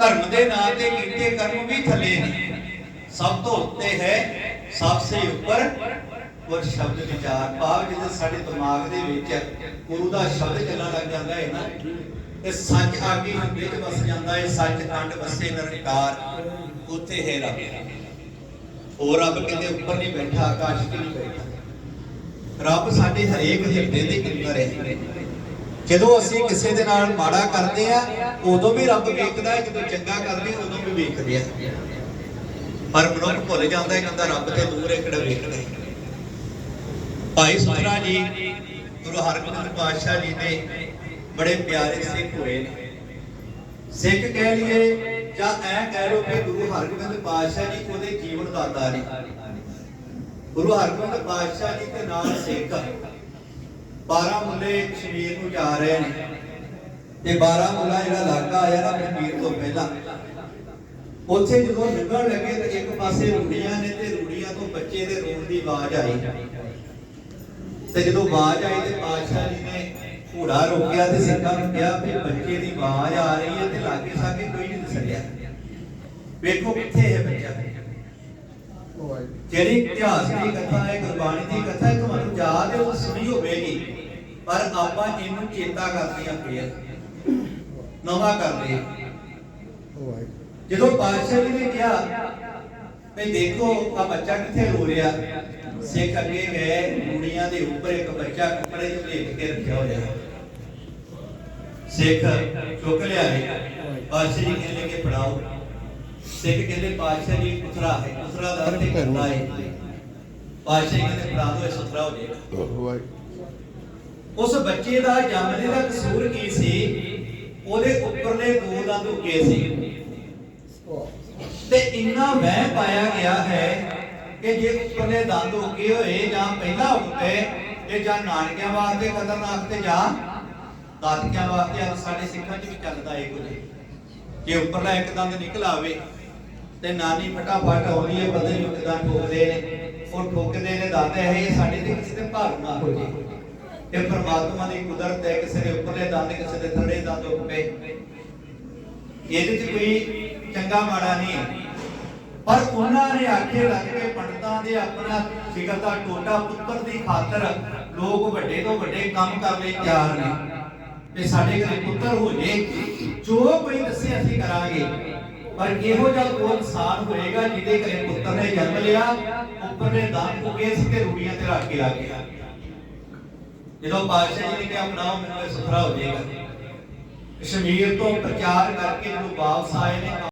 ਧਰਮ ਦੇ ਨਾਂ ਤੇ ਕੀਤੇ ਕਰਮ ਵੀ ਥੱਲੇ ਨੇ। ਸਭ ਤੋਂ ਉੱਤੇ ਹੈ ਸਭ ਸੇ ਉੱਪਰ ਔਰ ਸ਼ਬਦ ਵਿਚਾਰ। ਭਾਵ ਜਦੋਂ ਸਾਡੇ ਦਿਮਾਗ ਦੇ ਵਿੱਚ ਗੁਰੂ ਦਾ ਸ਼ਬਦ ਚੱਲਣ ਲੱਗ ਜਾਂਦਾ ਹੈ ਨਾ ਤੇ ਸੱਚ ਆਗੀ ਹਿਰਦੇ ਵਸ ਜਾਂਦਾ ਹੈ, ਸੱਚ ਕੰਡ ਵਸੇ ਨਿਰੰਕਾਰ, ਉੱਥੇ ਹੈ ਰੱਬ। ਹੋਰ ਰੱਬ ਕਹਿੰਦੇ ਉੱਪਰ ਨਹੀਂ ਬੈਠਾ, ਆਕਾਸ਼ 'ਤੇ ਨਹੀਂ ਬੈਠਾ। ਰੱਬ ਸਾਡੇ ਹਰੇਕ ਹਿਰਦੇ ਦੇ ਅੰਦਰ ਹੈ। ਜਦੋਂ ਅਸੀਂ ਕਿਸੇ ਦੇ ਨਾਲ ਮਾੜਾ ਕਰਦੇ ਆ, ਉਦੋਂ ਵੀ ਰੱਬ ਵੇਖਦਾ ਹੈ, ਜਦੋਂ ਚੰਗਾ ਕਰਦੇ ਆ, ਉਦੋਂ ਵੀ ਵੇਖਦੇ ਆ। ਪਰ ਮਨੁੱਖ ਭੁੱਲ ਜਾਂਦਾ ਹੈ ਕਹਿੰਦਾ ਰੱਬ ਤੇ ਦੂਰ ਹੈ, ਕਿਹੜਾ ਵੇਖਦਾ ਹੈ। ਭਾਈ ਸੁਤਰਾ ਜੀ, ਗੁਰੂ ਹਰਗੋਬਿੰਦ ਪਾਤਸ਼ਾਹ ਜੀ ਦੇ ਬੜੇ ਪਿਆਰੇ ਸਿੱਖ ਹੋਏ ਨੇ। ਸਿੱਖ ਕਹਿ ਲਈਏ ਜਾਂ ਐ ਕਹਿ ਲਓ ਕਿ ਗੁਰੂ ਹਰਗੋਬਿੰਦ ਪਾਤਸ਼ਾਹ ਜੀ ਉਹਦੇ ਜੀਵਨ ਦਾਤਾ ਨੇ। ਗੁਰੂ ਹਰਗੋਬਿੰਦ ਪਾਤਸ਼ਾਹ ਜੀ ਦੇ ਨਾਲ ਸਿੱਖ 12 ਮੁੱਲੇ ਕਸ਼ਮੀਰ ਨੂੰ ਜਾ ਰਹੇ ਨੇ ਤੇ 12 ਮੁੱਲਾ ਜਿਹੜਾ ਇਲਾਕਾ ਆਇਆ ਨਾ ਕਸ਼ਮੀਰ ਤੋਂ ਪਹਿਲਾਂ, ਉੱਥੇ ਜਦੋਂ ਨਿਕਲਣ ਲੱਗੇ ਤੇ ਇੱਕ ਪਾਸੇ ਰੂੜੀਆਂ ਨੇ ਤੇ ਰੂੜੀਆਂ ਤੋਂ ਬੱਚੇ ਦੇ ਰੋਣ ਦੀ ਆਵਾਜ਼ ਆਈ। ਤੇ ਜਦੋਂ ਆਵਾਜ਼ ਆਈ ਤੇ ਪਾਤਸ਼ਾਹ ਜੀ ਨੇ ਘੋੜਾ ਰੋਕਿਆ ਤੇ ਸਿੱਖਾਂ ਨੂੰ ਕਿਹਾ ਵੀ ਬੱਚੇ ਦੀ ਆਵਾਜ਼ ਆ ਰਹੀ ਹੈ ਤੇ ਲਾਗੇ ਸਾਗੇ ਕੋਈ ਨਹੀਂ ਦਿਸਰਿਆ ਵੇਖੋ ਕਿੱਥੇ ਹੈ ਬੱਚਾ। ਜਿਹੜੀ ਇਤਿਹਾਸ ਦੀ ਕਥਾ ਹੈ ਗੁਰਬਾਣੀ ਦੀ ਕਥਾ ਹੈ ਤੁਹਾਨੂੰ ਯਾਦ ਹੈ, ਉਹ ਸੁਣੀ ਹੋਵੇਗੀ। ਪਰ ਆਪਾਂ ਇਹਨੂੰ ਚੇਤਾ ਕਰਦੀਆਂ ਫੇਰ। ਨਵਾਂ ਕਰਦੇ ਹਾਂ। ਜਦੋਂ ਪਾਤਸ਼ਾਹ ਜੀ ਨੇ ਕਿਹਾ ਵੀ ਦੇਖੋ ਆ ਬੱਚਾ ਕਿੱਥੇ ਰੋ ਰਿਹਾ? ਸਿੱਖ ਅੱਗੇ ਗਏ ਦੁਨੀਆ ਦੇ ਉੱਪਰ ਇੱਕ ਬੱਚਾ ਕੱਪੜੇ 'ਚ ਲੇਟ ਕੇ ਰੱਖਿਆ ਹੋਇਆ। ਸਿੱਖ ਚੁੱਕ ਲਿਆ ਪਾਤਸ਼ਾਹ ਜੀ ਕਹਿੰਦੇ ਕਿ ਫੜਾਓ। ਸਿੱਖ ਕਹਿੰਦੇ ਪਾਤਸ਼ਾਹ ਜੀ ਪੁੱਤਰਾ ਹੈ ਪੁੱਤਰਾ ਦਾ ਅਰਥ ਕਰਦਾ ਹੈ। ਪਾਤਸ਼ਾਹ ਜੀ ਕਹਿੰਦੇ ਫੜਾ ਦੋ ਸੁਥਰਾ ਹੋ ਜਾਏਗਾ। ਉਸ ਬੱਚੇ ਦਾ ਜੰਮਣੇ ਦਾ ਕਸੂਰ ਕੀ ਸੀ? ਉਹਦੇ ਉੱਪਰਲੇ ਦੋ ਦੰਦ ਉੱਗੇ ਸੀ। ਤੇ ਇੰਨਾ ਵਹਿ ਪਾਇਆ ਗਿਆ ਹੈ ਕਿ ਜੇ ਉੱਪਰਲੇ ਦੰਦ ਉੱਗੇ ਹੋਏ ਜਾਂ ਪਹਿਲਾਂ ਉੱਤੇ ਇਹ ਜਾਂ ਨਾਨਕਿਆਂ ਵਾਸਤੇ ਖਤਰਨਾਕ ਤੇ ਜਾਂ ਦਾਤਕਿਆਂ ਵਾਸਤੇ ਸਾਡੇ ਸਿੱਖਾਂ 'ਚ ਵੀ ਚੱਲਦਾ ਇਹ ਕੁਝ। ਜੇ ਉੱਪਰਲਾ ਇੱਕ ਦੰਦ ਨਿਕਲ ਆਵੇ ਤੇ ਨਾਨੀ ਫਟਾਫਟ ਆਉਂਦੀ ਹੈ, ਬੰਦੇ ਨੂੰ ਇੱਕ ਠੋਕਦੇ ਨੇ, ਉਹ ਠੋਕਦੇ ਨੇ ਦੰਦ ਇਹ ਸਾਡੇ ਤੇ ਕਿਸੇ ਤੇ ਭਾਰੂ ਨਾ ਹੋ ਜੇ ਇਹ ਪਰਮਾਤਮਾ ਦੀ ਕੁਦਰਤ ਹੈ, ਕਿਸੇ ਦੇ ਉੱਪਰਲੇ ਦੰਦ, ਕਿਸੇ ਦੇ ਥੱਲੇ ਦੰਦ ਉੱਪੇ ਇਹਦੇ 'ਚ ਕੋਈ ਚੰਗਾ ਮਾੜਾ ਨਹੀਂ ਹੈ। ਪਰ ਉਹਨਾਂ ਨੇ ਆਖੇ ਲੱਗ ਕੇ ਪੰਡਤਾਂ ਦੇ ਆਪਣਾ ਫਿਕਰ ਦਾ ਟੋਟਾ ਪੁੱਤਰ ਦੀ ਖਾਤਰ ਲੋਕ ਵੱਡੇ ਤੋਂ ਵੱਡੇ ਕੰਮ ਕਰਨ ਲਈ ਤਿਆਰ ਨੇ। ਤੇ ਸਾਡੇ ਘਰੇ ਪੁੱਤਰ ਹੋ ਜੇ, ਜੋ ਕੋਈ ਦੱਸੇ ਅਸੀਂ ਕਰਾਂਗੇ। ਪਰ ਇਹੋ ਜਿਹਾ ਕੋਈ ਇਨਸਾਨ ਹੋਏਗਾ ਜਿਹਦੇ ਘਰੇ ਪੁੱਤਰ ਨੇ ਜਨਮ ਲਿਆ ਉੱਪਰਲੇ ਦਾਨ ਉਗੇ ਸੀ ਤੇ ਰੂੜੀਆਂ ਤੇ ਰੱਖ ਕੇ ਆ ਗਿਆ। ਜਦੋਂ ਪਾਤਸ਼ਾਹ ਜੀ ਨੇ ਕਿਹਾ ਬਣਾਓ ਮੈਨੂੰ ਇਹ ਸੁਥਰਾ ਹੋ ਜਾਏਗਾ। ਕਸ਼ਮੀਰ ਤੋਂ ਪ੍ਰਚਾਰ ਕਰਕੇ ਜਦੋਂ ਵਾਪਸ ਆਏ ਨੇ